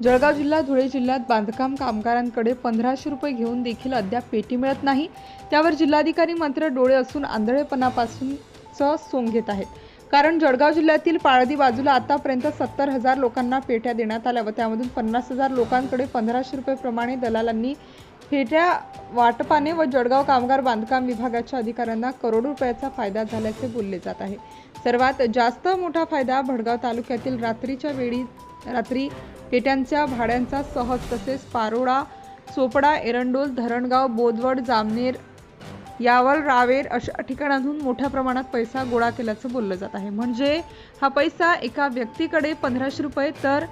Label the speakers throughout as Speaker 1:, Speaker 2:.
Speaker 1: जळगाव जिल्हा धुळे जिल्ह्यात बांधकाम कामगारांकडे पंधराशे रुपये घेऊन देखील अद्याप पेटी मिळत नाही. त्यावर जिल्हाधिकारी मात्र डोळे असून आंधळेपणापासूनच सोंग घेत आहेत. कारण जळगाव जिल्ह्यातील पाळदी बाजूला आतापर्यंत सत्तर हजार लोकांना पेट्या देण्यात आल्या व त्यामधून पन्नास हजार लोकांकडे पंधराशे रुपयेप्रमाणे दलालांनी पेट्या वाटपाने व जळगाव कामगार बांधकाम विभागाच्या अधिकाऱ्यांना करोडो रुपयाचा फायदा झाल्याचे बोलले जात आहे. सर्वात जास्त मोठा फायदा भडगाव तालुक्यातील रात्रीच्या वेळी रात्री पेट्यांच्या भाड्यांचा सहज तसेच पारोडा चोपडा एरंडोल धरणगाव बोदवड जामनेर यावल रावेर अशा ठिकाणांहून मोठ्या प्रमाणात पैसा गोळा केल्याचं बोललं जात आहे. म्हणजे हा पैसा एका व्यक्तीकडे पंधराशे रुपये तर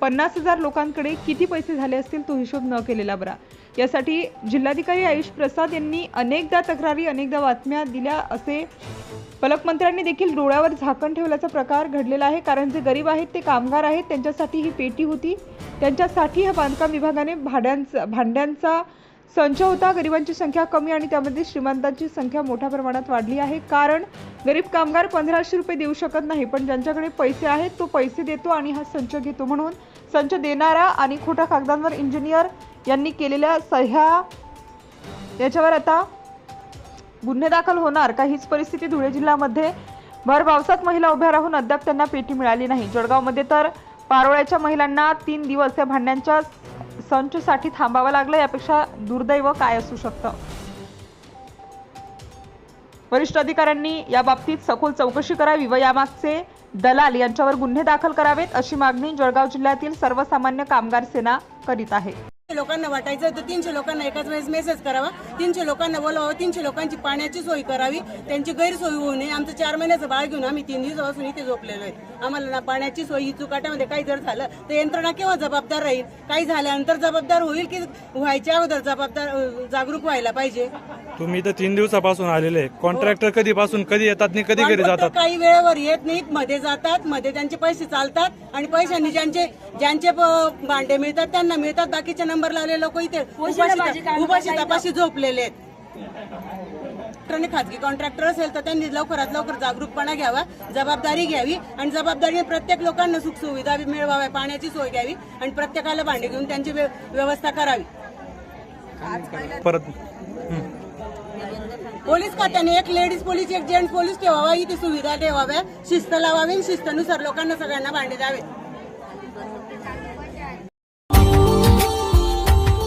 Speaker 1: पन्नास हजार लोकांकडे किती पैसे झाले असतील तो हिशोब न केलेला बरा. यासाठी जिल्हाधिकारी आयुष प्रसाद यांनी अनेकदा तक्रारी अनेकदा बातम्या दिल्या असे पालकमंत्र्यांनी देखील डोळ्यावर झाकण ठेवल्याचा प्रकार घडलेला आहे. कारण जे गरीब आहेत ते कामगार आहेत त्यांच्यासाठी ही पेटी होती. त्यांच्यासाठी ह्या बांधकाम विभागाने भाड्यांचा भांड्यांचा संच होता. गरिबांची संख्या कमी आणि त्यामध्ये श्रीमंतांची संख्या मोठ्या प्रमाणात वाढली आहे. कारण गरीब कामगार पंधराशे रुपये देऊ शकत नाही पण ज्यांच्याकडे पैसे आहेत तो पैसे देतो आणि हा संच घेतो. म्हणून संच देणारा आणि खोट्या कागदांवर इंजिनियर यांनी केलेल्या सह्या याच्यावर आता गुन्हे दाखल होणार. का हीच परिस्थिती धुळे जिल्ह्यामध्ये? भर पावसात महिला उभ्या राहून अद्याप त्यांना पेटी मिळाली नाही. जळगावमध्ये तर पारोळ्याच्या महिलांना तीन दिवस या भांड्यांच्या संचसाठी थांबावं लागलं. यापेक्षा दुर्दैव काय असू शकतं? वरिष्ठ अधिकाऱ्यांनी या बाबतीत सखोल चौकशी करावी व यामागचे दलाल यांच्यावर गुन्हे दाखल करावेत अशी मागणी जळगाव जिल्ह्यातील सर्वसामान्य कामगार सेना करीत आहे.
Speaker 2: लोकांना वाटायचं तर तीनशे लोकांना एकाच वेळेस मेसेज करावा. तीनशे लोकांना बोलवावं तीनशे लोकांची पाण्याची सोय करावी. त्यांची गैरसोय होऊ नये. आमचं चार महिन्याचं बाळ घेऊन आम्ही तीन दिवसापासून इथे झोपलेलो आहे. आम्हाला ना पाण्याची सोय ही चुकाट्यामध्ये काही जर झालं तर यंत्रणा केव्हा जबाबदार राहील? काही झाल्यानंतर जबाबदार होईल की व्हायच्या अगोदर जबाबदार जागरूक व्हायला पाहिजे?
Speaker 3: तुम्ही इथं तीन दिवसापासून आलेले कॉन्ट्रॅक्टर कधीपासून कधी येतात आणि कधी घरी जातात?
Speaker 2: काही वेळेवर येत नाहीत. मध्ये जातात मध्ये त्यांचे पैसे चालतात आणि पैशांनी ज्यांचे ज्यांचे भांडे मिळतात त्यांना मिळतात. बाकीचे नंबर लावलेले लोक इथे उपाशी तपाशी झोपलेले आहेत. खाजगी कॉन्ट्रॅक्टर असेल तर त्यांनी लवकरात लवकर जागरूकपणा घ्यावा जबाबदारी घ्यावी आणि जबाबदारीने प्रत्येक लोकांना सुख सुविधा मिळवाव्या पाण्याची सोय घ्यावी आणि प्रत्येकाला भांडे घेऊन त्यांची व्य- व्यवस्था करावी.
Speaker 3: परत
Speaker 2: पोलीस खात्याने एक लेडीज पोलीस एक जेंट्स पोलीस ठेवावा इथे सुविधा ठेवाव्या शिस्त लावावी आणि शिस्तनुसार लोकांना सगळ्यांना भांडे द्यावे.